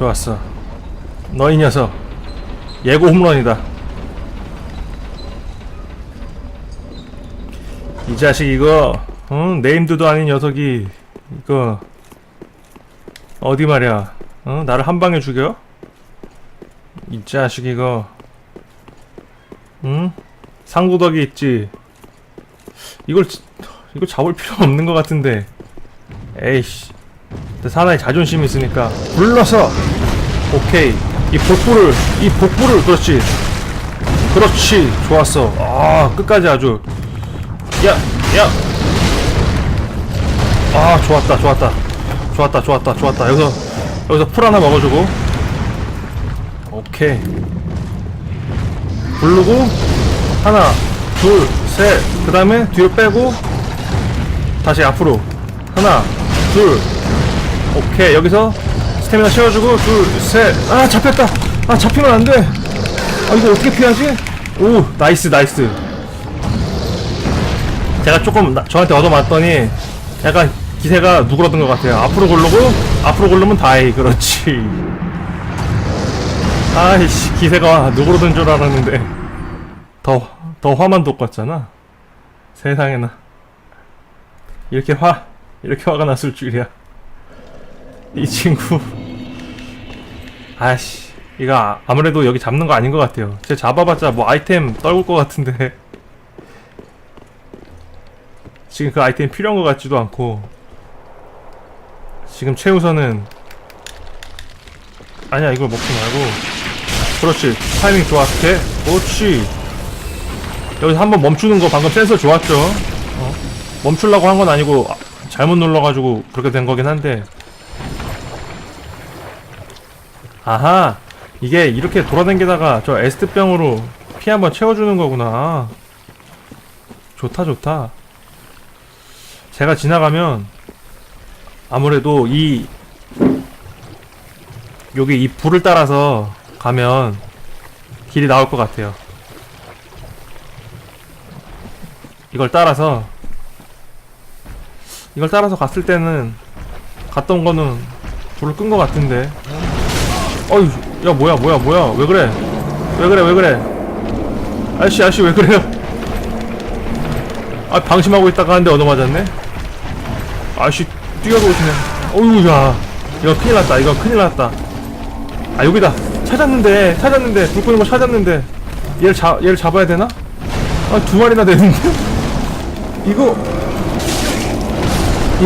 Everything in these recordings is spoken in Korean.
좋았어. 너이 녀석. 예고 홈런이다. 이 자식 이거 응? 네임드도 아닌 녀석이 이거 어디 말이야 어? 나를 한 방에 죽여? 이 자식 이거 응? 상구덕이 있지 이걸 지- 이거 잡을 필요 없는 것 같은데 에이씨 사나이 자존심이 있으니까 불러서 오케이 이 복부를 이 복부를 그렇지 그렇지 좋았어 아 끝까지 아주 야, 야. 아, 좋았다, 좋았다. 좋았다, 좋았다, 좋았다. 여기서, 여기서 풀 하나 먹어주고. 오케이. 부르고, 하나, 둘, 셋. 그 다음에 뒤로 빼고, 다시 앞으로. 하나, 둘. 오케이. 여기서 스태미나 채워주고, 둘, 셋. 아, 잡혔다. 아, 잡히면 안 돼. 아, 이거 어떻게 피하지? 오, 나이스, 나이스. 제가 조금 나- 저한테 얻어맞더니 약간 기세가 누그러든 것 같아요. 앞으로 고르고 앞으로 고르면 다이 그렇지. 아이씨 기세가 누그러든 줄 알았는데 더 더 화만 돋았잖아. 세상에나 이렇게 화 이렇게 화가 났을 줄이야. 이 친구. 아씨 이거 아- 아무래도 여기 잡는 거 아닌 것 같아요. 제 잡아봤자 뭐 아이템 떨굴 것 같은데. 지금 그 아이템이 필요한 것 같지도 않고 지금 최우선은 아니야 이걸 먹지 말고 그렇지 타이밍 좋았게 그렇지 여기서 한번 멈추는 거 방금 센서 좋았죠 어? 멈추려고 한 건 아니고 아, 잘못 눌러가지고 그렇게 된 거긴 한데 아하 이게 이렇게 돌아다니다가 저 에스트병으로 피 한번 채워주는 거구나 좋다 좋다 제가 지나가면 아무래도 이 여기 이 불을 따라서 가면 길이 나올 것 같아요. 이걸 따라서 이걸 따라서 갔을 때는 갔던 거는 불을 끈 것 같은데. 어이, 야 뭐야 뭐야 뭐야. 왜 그래? 왜 그래 왜 그래? 아저씨 아저씨 왜 그래요? 아 방심하고 있다가 한대 얻어맞았네. 아씨 뛰어들어오시네. 어휴 야. 이거 큰일 났다. 이거 큰일 났다. 아 여기다. 찾았는데 찾았는데. 불 끄는 거 찾았는데. 얘를 잡 얘를 잡아야 되나? 아 두 마리나 되는데? 이거.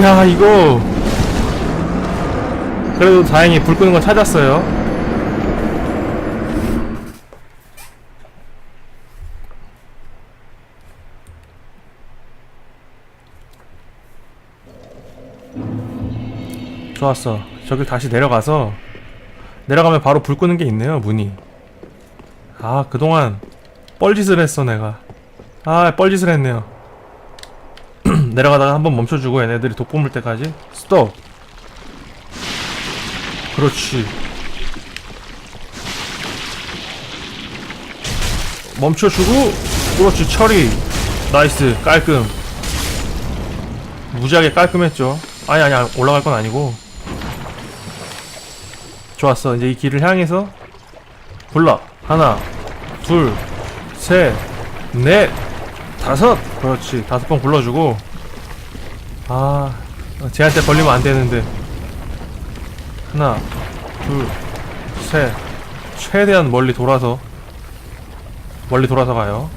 야 이거. 그래도 다행히 불 끄는 거 찾았어요 좋았어. 저기 다시 내려가서 내려가면 바로 불 끄는 게 있네요. 문이. 아 그동안 뻘짓을 했어 내가. 아 뻘짓을 했네요. 내려가다가 한번 멈춰주고 얘네들이 돋보물 때까지 스톱. 그렇지. 멈춰주고 그렇지 처리. 나이스 깔끔. 무지하게 깔끔했죠. 아니 아니, 올라갈 건 아니고 좋았어. 이제 이 길을 향해서 불러. 하나 둘셋넷 다섯. 그렇지. 다섯 번 불러주고. 아 쟤한테 걸리면 안 되는데. 하나 둘셋. 최대한 멀리 돌아서 멀리 돌아서 가요.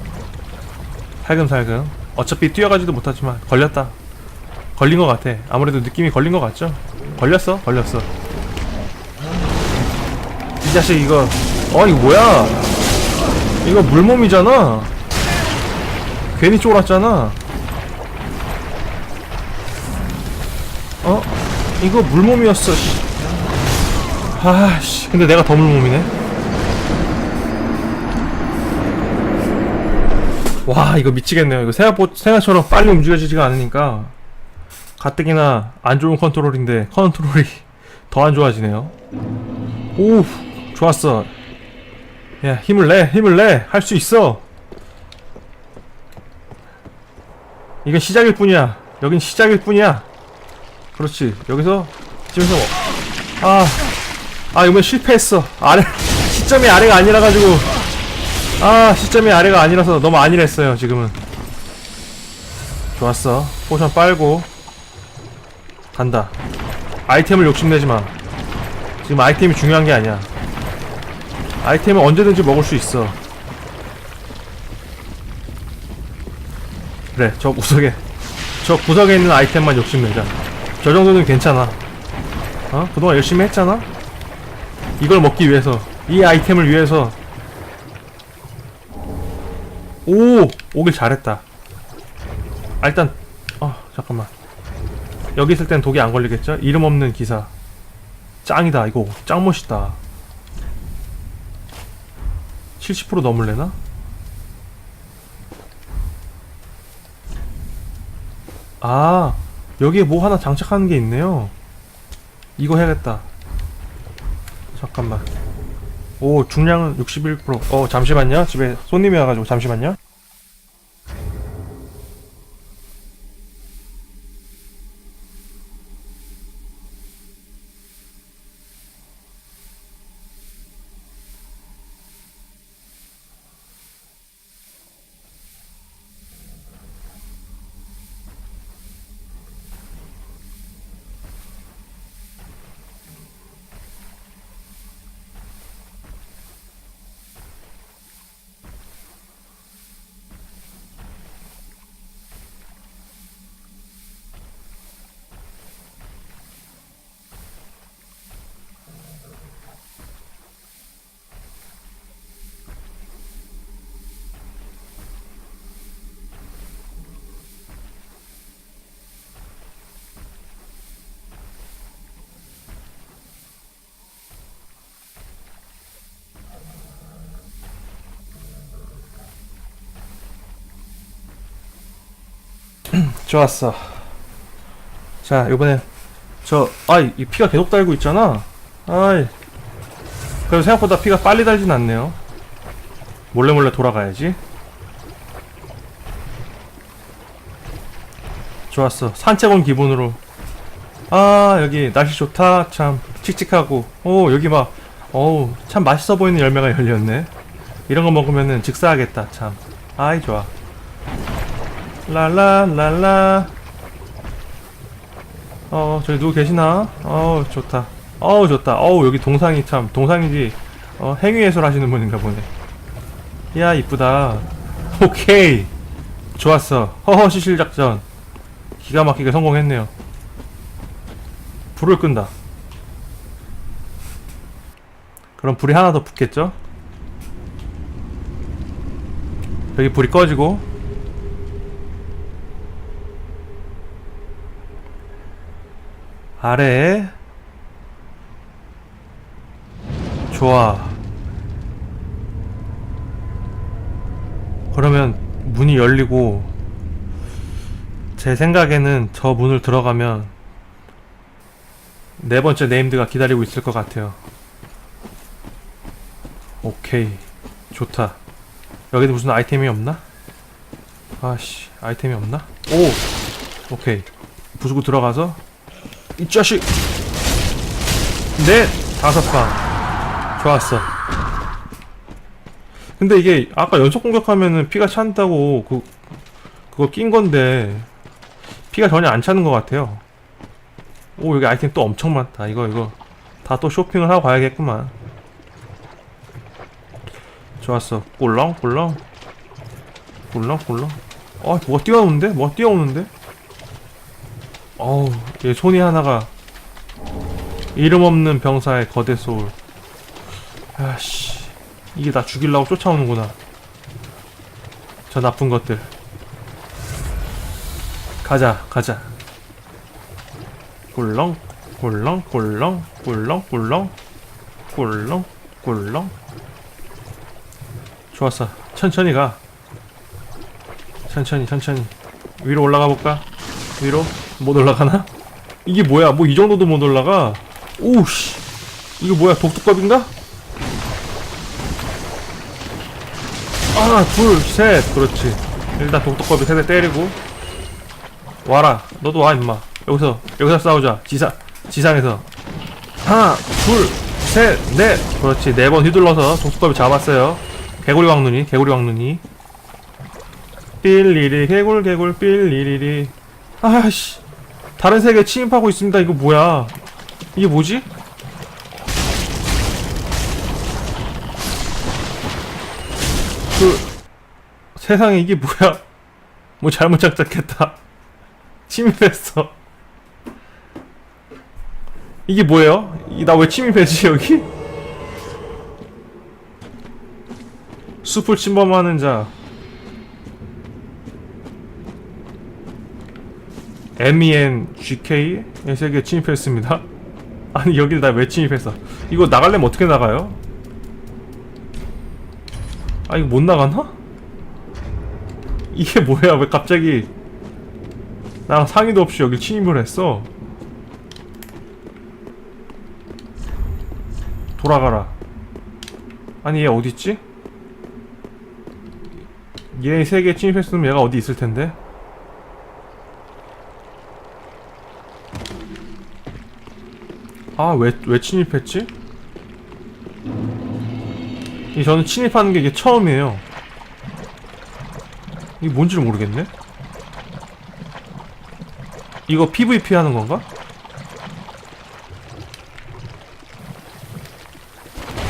살금살금. 어차피 뛰어가지도 못하지만 걸렸다. 걸린 것 같아. 아무래도 느낌이 걸린 것 같죠? 걸렸어? 걸렸어. 이 자식 이거 어 이거 뭐야? 이거 물몸이잖아. 괜히 쫄았잖아. 어? 이거 물몸이었어. 씨. 아씨, 근데 내가 더 물몸이네. 와, 이거 미치겠네요. 이거 생각보, 생각처럼 빨리 움직여지지가 않으니까. 가뜩이나 안 좋은 컨트롤인데 컨트롤이 더 안 좋아지네요. 오, 좋았어. 야, 힘을 내, 힘을 내, 할 수 있어. 이건 시작일 뿐이야. 여긴 시작일 뿐이야. 그렇지. 여기서 지면서 아, 아 이번 실패했어 아래 시점이 아래가 아니라 가지고 아 시점이 아래가 아니라서 너무 안일했어요 지금은 좋았어 포션 빨고 간다 아이템을 욕심내지마 지금 아이템이 중요한 게 아니야 아이템은 언제든지 먹을 수 있어. 그래 저 구석에 저 구석에 있는 아이템만 욕심내자. 저 정도는 괜찮아. 어? 그동안 열심히 했잖아? 이걸 먹기 위해서 이 아이템을 위해서. 오! 오길 잘했다. 아 일단 어 잠깐만. 여기 있을 땐 독이 안 걸리겠죠? 이름 없는 기사. 짱이다 이거. 짱 멋있다 70% 넘을래나? 아 여기에 뭐 하나 장착하는 게 있네요. 이거 해야겠다. 잠깐만. 오 중량은 61%어 잠시만요. 집에 손님이 와가지고 잠시만요 좋았어. 자, 이번에 저 아이 이 피가 계속 달고 있잖아. 아이. 그래도 생각보다 피가 빨리 달진 않네요. 몰래 몰래 돌아가야지. 좋았어. 산책 온 기분으로. 아, 여기 날씨 좋다. 참 칙칙하고. 오, 여기 막 어우, 참 맛있어 보이는 열매가 열렸네. 이런 거 먹으면은 직사하겠다. 참. 아이, 좋아. 랄랄랄라. 어 저기 누구 계시나? 어우 좋다. 어우 좋다. 어우 여기 동상이 참 동상이지. 어 행위예술 하시는 분인가 보네. 이야 이쁘다. 오케이. 좋았어. 허허 시실 작전. 기가 막히게 성공했네요. 불을 끈다. 그럼 불이 하나 더 붙겠죠? 여기 불이 꺼지고 아래에 좋아. 그러면 문이 열리고 제 생각에는 저 문을 들어가면 네 번째 네임드가 기다리고 있을 것 같아요. 오케이. 좋다. 여기도 무슨 아이템이 없나? 아씨 아이템이 없나? 오! 오케이. 부수고 들어가서 이 자식. 넷 다섯 방. 좋았어. 근데 이게 아까 연속 공격하면은 피가 찬다고 그 그거 낀 건데 피가 전혀 안 차는 것 같아요. 오 여기 아이템 또 엄청 많다. 이거 이거 다 또 쇼핑을 하고 가야겠구만. 좋았어. 꿀렁 꿀렁. 꿀렁 꿀렁. 어 뭐가 뛰어오는데? 뭐가 뛰어오는데 어우, 얘 손이 하나가 이름 없는 병사의 거대 소울. 아씨, 이게 나 죽이려고 쫓아오는구나. 저 나쁜 것들. 가자, 가자. 꿀렁, 꿀렁, 꿀렁, 꿀렁, 꿀렁, 꿀렁, 꿀렁. 좋았어. 천천히 가. 천천히, 천천히. 위로 올라가 볼까? 위로? 못 올라가나? 이게 뭐야? 뭐 이 정도도 못 올라가? 오우씨. 이거 뭐야? 독특법인가? 하나, 둘, 셋. 그렇지. 일단 독특법이 세대 때리고. 와라. 너도 와, 임마. 여기서, 여기서 싸우자. 지상, 지상에서. 하나, 둘, 셋, 넷. 그렇지. 네 번 휘둘러서 독수법을 잡았어요. 개구리 왕눈이, 개구리 왕눈이. 삘리리, 개굴, 개굴, 삘리리리. 아씨. 다른 세계에 침입하고 있습니다. 이거 뭐야? 이게 뭐지? 그, 세상에 이게 뭐야? 뭐 잘못 작작했다. 침입했어. 이게 뭐예요? 나 왜 침입했지 여기? 숲을 침범하는 자 MEN GK의 세계에 침입했습니다 아니 여기를 나 왜 침입했어 이거 나가려면 어떻게 나가요? 아 이거 못 나가나? 이게 뭐야 왜 갑자기 나랑 상의도 없이 여기 침입을 했어 돌아가라. 아니 얘 어디 있지? 얘 세계에 침입했으면 얘가 어디 있을 텐데. 아, 왜, 왜 침입했지? 이 저는 침입하는 게 이게 처음이에요. 이게 뭔지를 모르겠네? 이거 PVP 하는 건가?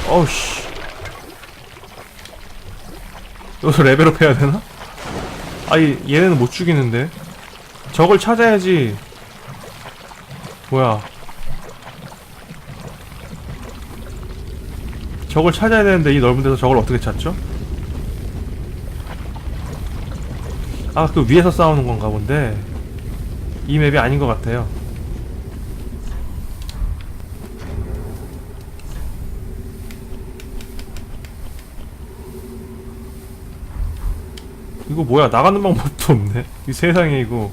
어우씨 여기서 레벨업 해야 되나? 아이 얘네는 못 죽이는데 적을 찾아야지 뭐야 적을 찾아야 되는데 이 넓은 데서 적을 어떻게 찾죠? 아 그 위에서 싸우는 건가 본데 이 맵이 아닌 것 같아요 이거 뭐야 나가는 방법도 없네 이 세상에 이거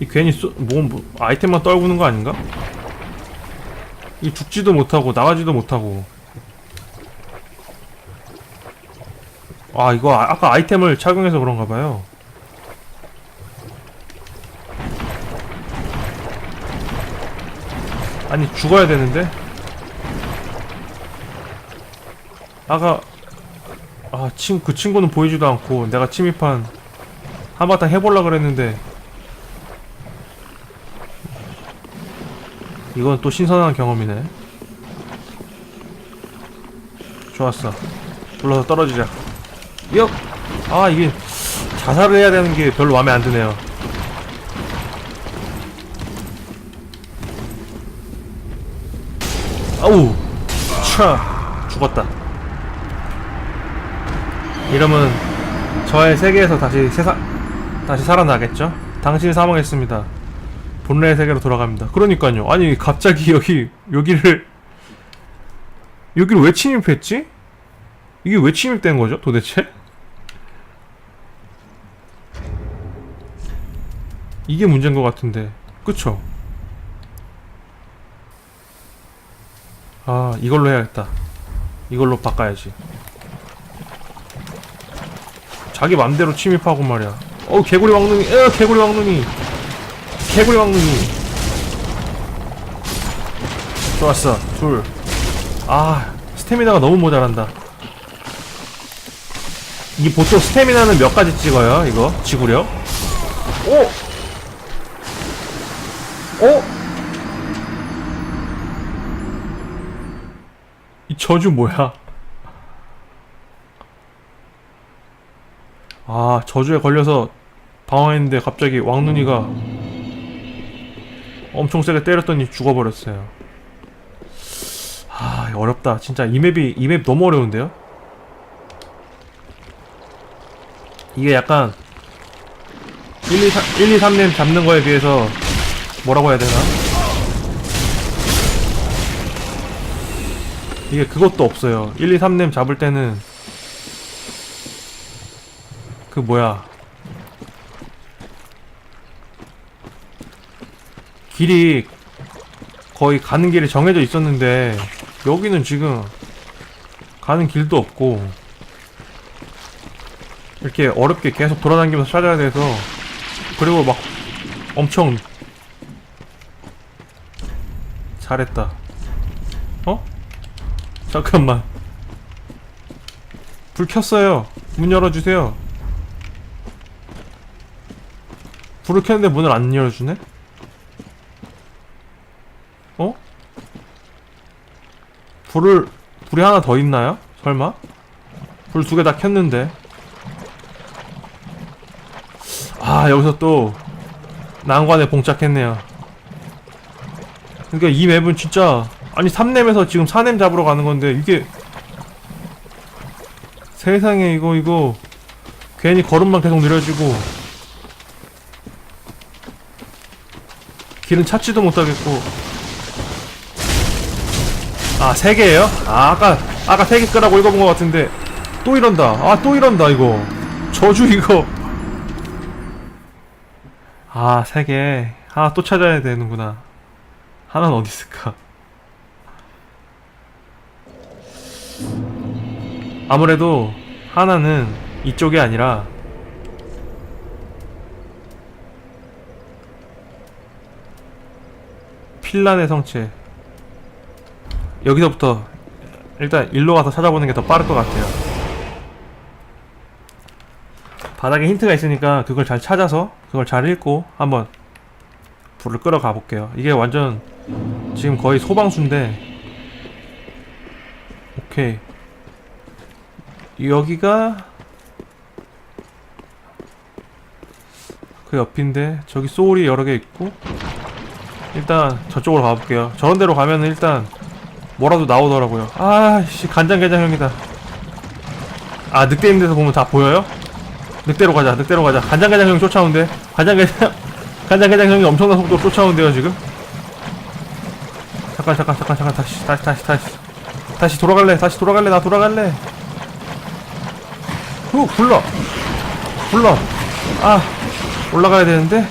이 괜히 쏘, 뭐, 뭐 아이템만 떨구는 거 아닌가? 이 죽지도 못하고 나가지도 못하고. 아 이거 아, 아까 아이템을 착용해서 그런가 봐요. 아니 죽어야 되는데? 아까 아, 친, 그 친구는 보이지도 않고 내가 침입한 한바탕 해볼라 그랬는데 이건 또 신선한 경험이네. 좋았어. 불러서 떨어지자. 역! 아 이게 자살을 해야 되는 게 별로 마음에 안 드네요. 아우! 차! 죽었다. 이러면 저의 세계에서 다시 세상 다시 살아나겠죠? 당신이 사망했습니다. 본래의 세계로 돌아갑니다. 그러니까요. 아니 갑자기 여기 여기를 여기를 왜 침입했지? 이게 왜 침입된 거죠? 도대체? 이게 문제인 것 같은데, 그쵸? 아 이걸로 해야겠다. 이걸로 바꿔야지. 자기 맘대로 침입하고 말이야. 어 개구리 왕눈이, 에 개구리 왕눈이, 개구리 왕눈이. 좋았어, 둘. 아 스태미나가 너무 모자란다. 이 보통 스태미나는 몇 가지 찍어요? 이거 지구력? 오, 오. 이 저주 뭐야? 아 저주에 걸려서 방황했는데 갑자기 왕눈이가 엄청 세게 때렸더니 죽어버렸어요. 아 어렵다. 진짜 이 맵이 이 맵 너무 어려운데요? 이게 약간 1, 2, 3, 1, 2, 3렘 잡는 거에 비해서 뭐라고 해야 되나? 이게 그것도 없어요. 1, 2, 3렘 잡을 때는 그 뭐야 길이 거의 가는 길이 정해져 있었는데 여기는 지금 가는 길도 없고 이렇게 어렵게 계속 돌아다니면서 찾아야 돼서 그리고 막 엄청 잘했다. 어? 잠깐만. 불 켰어요. 문 열어주세요. 불을 켰는데 문을 안 열어주네? 어? 불을, 불이 하나 더 있나요? 설마? 불 두 개 다 켰는데. 아, 여기서 또, 난관에 봉착했네요. 그러니까 이 맵은 진짜, 아니, 3렘에서 지금 4렘 잡으러 가는 건데, 이게, 세상에, 이거, 이거, 괜히 걸음만 계속 느려지고, 길은 찾지도 못하겠고, 아, 세 개예요? 아, 아까, 아까 세 개 끄라고 읽어본 것 같은데, 또 이런다. 아, 또 이런다, 이거. 저주, 이거. 아, 세 개. 하나 또 찾아야 되는구나. 하나는 어디 있을까? 아무래도 하나는 이쪽이 아니라 필란의 성체. 여기서부터 일단 일로 가서 찾아보는 게 더 빠를 것 같아요. 바닥에 힌트가 있으니까 그걸 잘 찾아서 그걸 잘 읽고 한번 불을 끌어 가 볼게요. 이게 완전 지금 거의 소방수인데 오케이 여기가 그 옆인데 저기 소울이 여러 개 있고 일단 저쪽으로 가볼게요. 저런 데로 가면 은 일단 뭐라도 나오더라고요. 아씨 간장게장형이다. 아 늑대 데서 보면 다 보여요? 늑대로 가자, 늑대로 가자. 간장게장형 쫓아오는데 간장게장 간장게장형이 엄청난 속도로 쫓아오는데요 지금. 잠깐 잠깐 잠깐 잠깐 다시 다시 다시 다시 다시 돌아갈래 다시 돌아갈래 나 돌아갈래. 후 불러 불러 아 올라가야 되는데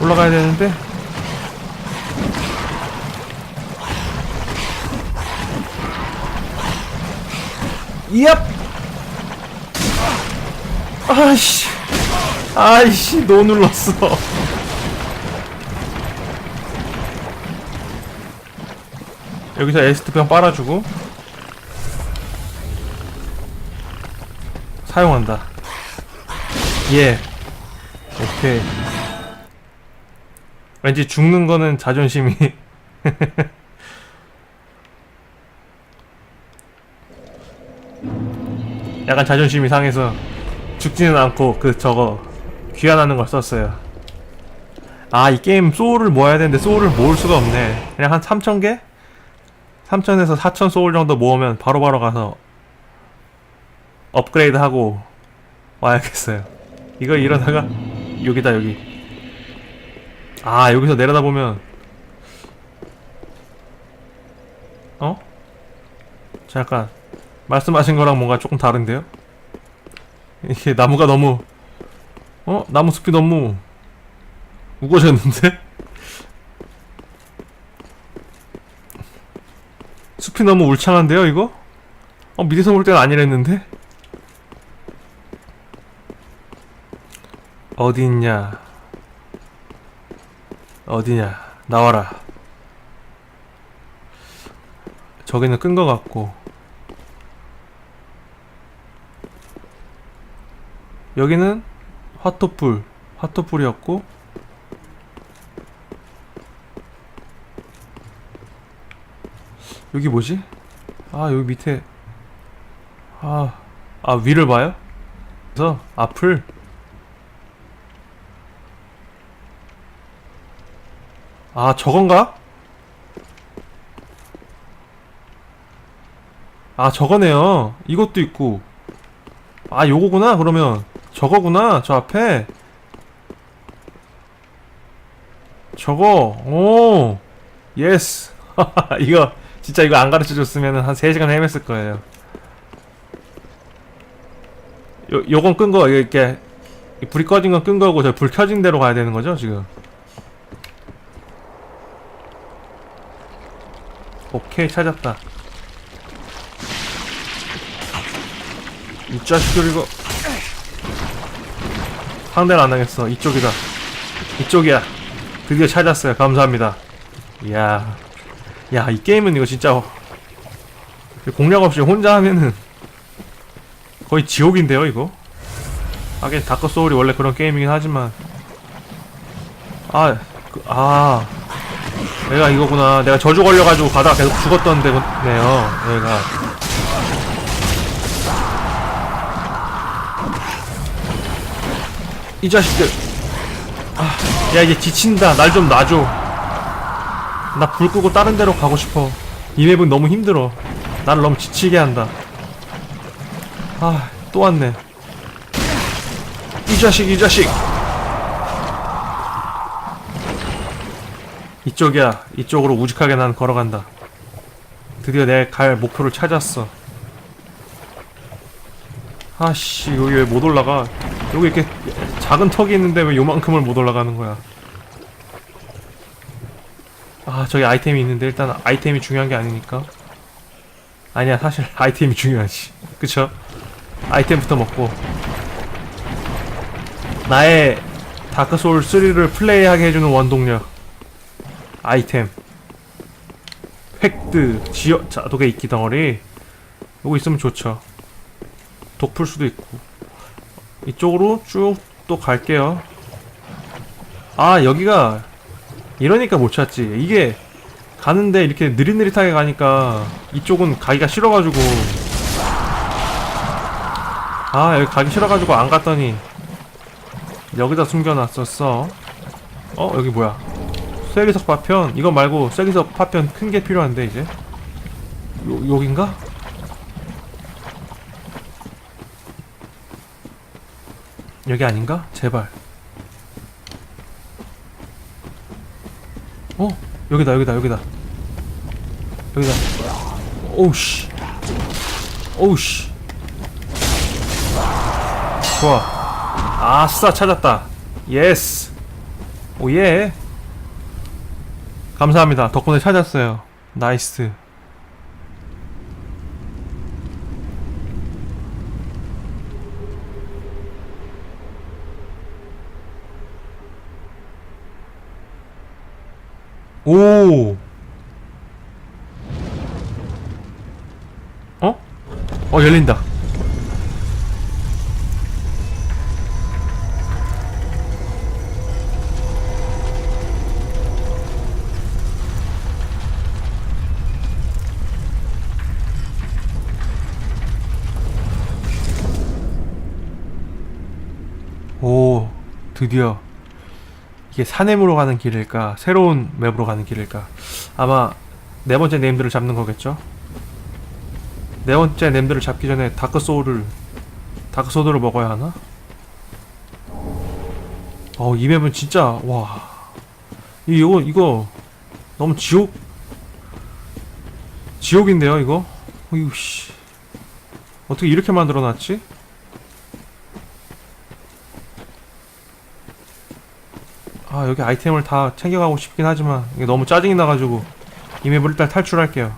올라가야 되는데 얍. 아이씨. 아이씨 노 눌렀어. 여기서 에스트병 빨아주고. 사용한다. 예. 오케이. 왠지 죽는 거는 자존심이 약간 자존심이 상해서 죽지는 않고 그 저거 귀환하는 걸 썼어요. 아 이 게임 소울을 모아야 되는데 소울을 모을 수가 없네. 그냥 한 3,000개? 3,000에서 4,000 소울 정도 모으면 바로바로 가서 업그레이드 하고 와야겠어요. 이거 이러다가 여기다 여기. 아 여기서 내려다 보면 어? 잠깐 말씀하신 거랑 뭔가 조금 다른데요? 이게 나무가 너무 어? 나무 숲이 너무 우거졌는데? 숲이 너무 울창한데요 이거? 어 밑에서 볼 때는 아니랬는데? 어디 있냐 어디냐 나와라 저기는 끈거 같고 여기는 화토불 화토불이었고 여기 뭐지? 아 여기 밑에 아, 아 위를 봐요? 그래서 앞을 아 저건가? 아 저거네요 이것도 있고 아 요거구나 그러면 저거구나 저 앞에. 저거 오 예스. 이거 진짜 이거 안 가르쳐 줬으면 한 3시간 헤맸을 거예요. 요, 요건 끈거 이렇게 이 불이 꺼진 건 끈 거고 저 불 켜진 대로 가야 되는 거죠 지금? 오케이 찾았다. 이 자식들 이거 상대를 안 당했어 이쪽이다 이쪽이야 드디어 찾았어요 감사합니다 이야 야, 이 게임은 이거 진짜 공략 없이 혼자 하면은 거의 지옥인데요, 이거. 하긴 다크 소울이 원래 그런 게임이긴 하지만 아, 그, 아, 내가 이거구나. 내가 저주 걸려가지고 가다가 계속 죽었던 데네요. 여기가. 이 자식들. 아, 야 이제 지친다. 날 좀 놔줘. 나 불 끄고 다른 데로 가고 싶어. 이 맵은 너무 힘들어. 나를 너무 지치게 한다. 아, 또 왔네. 이 자식, 이 자식. 이쪽이야. 이쪽으로 우직하게 난 걸어간다. 드디어 내 갈 목표를 찾았어. 아씨, 여기 왜 못 올라가? 여기 이렇게 작은 턱이 있는데 왜 요만큼을 못 올라가는 거야? 아, 저기 아이템이 있는데 일단 아이템이 중요한 게 아니니까. 아니야, 사실 아이템이 중요하지. 그쵸? 아이템부터 먹고. 나의 다크소울 3를 플레이하게 해주는 원동력. 아이템. 획득, 지역, 자독의 이끼 덩어리. 요거 있으면 좋죠. 독풀 수도 있고. 이쪽으로 쭉 또 갈게요. 아, 여기가, 이러니까 못 찾지. 이게, 가는데 이렇게 느릿느릿하게 가니까, 이쪽은 가기가 싫어가지고. 아, 여기 가기 싫어가지고 안 갔더니, 여기다 숨겨놨었어. 어, 여기 뭐야. 쐐기석 파편? 이거 말고 쐐기석 파편 큰 게 필요한데, 이제. 요, 여긴가? 여기 아닌가? 제발. 어? 여기다, 여기다, 여기다. 여기다. 오우씨. 오우씨. 좋아. 아싸, 찾았다. 예스. 오예. 감사합니다. 덕분에 찾았어요. 나이스. 오. 어? 어, 열린다. 오, 드디어 이게 사nem으로 가는 길일까? 새로운 맵으로 가는 길일까? 아마 네 번째 네임들을 잡는 거겠죠? 네 번째 네임들을 잡기 전에 다크 소울을 다크 소울을 먹어야 하나? 어, 이 맵은 진짜 와. 이거 이거 너무 지옥 지옥인데요, 이거? 어이구 씨. 어떻게 이렇게 만들어 놨지? 아 여기 아이템을 다 챙겨가고 싶긴 하지만 이게 너무 짜증이 나가지고 이 맵을 일단 탈출할게요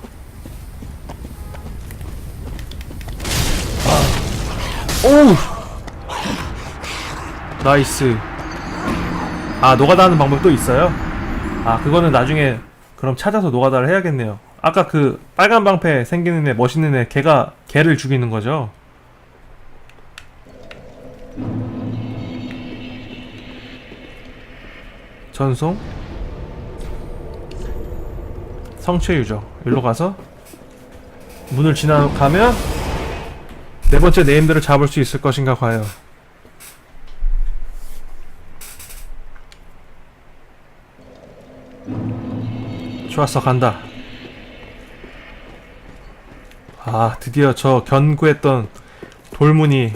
아. 오우 나이스 아 노가다 하는 방법 또 있어요? 아 그거는 나중에 그럼 찾아서 노가다를 해야겠네요 아까 그 빨간 방패 생기는 애 멋있는 애 걔가 걔를 죽이는 거죠? 전송? 성체 유저. 일로 가서 문을 지나가면 네 번째 네임들을 잡을 수 있을 것인가 과연 좋았어 간다. 아 드디어 저 견고했던 돌문이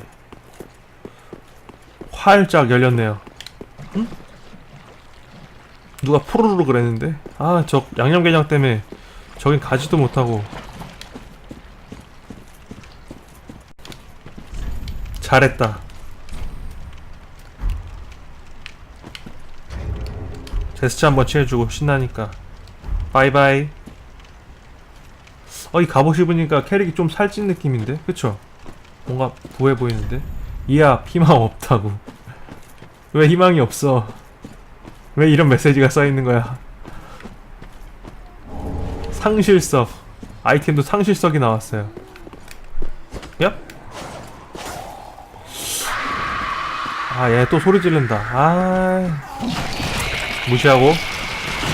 활짝 열렸네요 누가 포로로 그랬는데? 아 저 양념게장 때문에 저긴 가지도 못하고. 잘했다. 제스처 한번 취해주고 신나니까. 바이바이. 어이 갑옷 입으니까 캐릭이 좀 살찐 느낌인데? 그쵸? 뭔가 부해 보이는데? 이야 희망 없다고. 왜 희망이 없어 왜 이런 메시지가 써 있는 거야? 상실석. 아이템도 상실석이 나왔어요. 야? 아얘 또 소리 지른다. 아. 무시하고.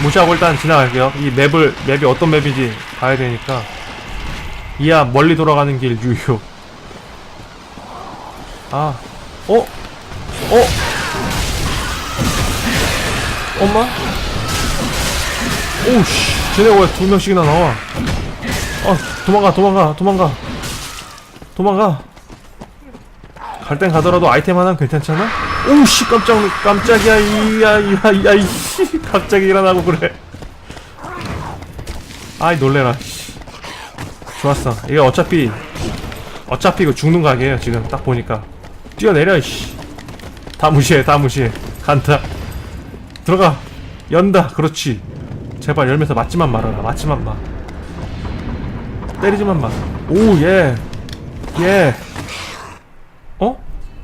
무시하고 일단 지나갈게요. 이 맵을 맵이 어떤 맵인지 봐야 되니까. 이야 멀리 돌아가는 길 유효. 아. 어? 어? 엄마? 오우씨. 쟤네 왜 두 명씩이나 나와? 어 도망가 도망가 도망가. 도망가. 갈 땐 가더라도 아이템 하나는 괜찮잖아? 오우씨 깜짝 깜짝이야 이야 이야 이야 이씨. 갑자기 일어나고 그래. 아이 놀래라 씨. 좋았어. 이게 어차피 어차피 이거 죽는 각이에요 지금. 딱 보니까. 뛰어내려 이씨. 다 무시해 다 무시해. 간다 들어가. 연다. 그렇지. 제발 열면서 맞지만 말아라. 맞지만 마. 때리지만 마오예예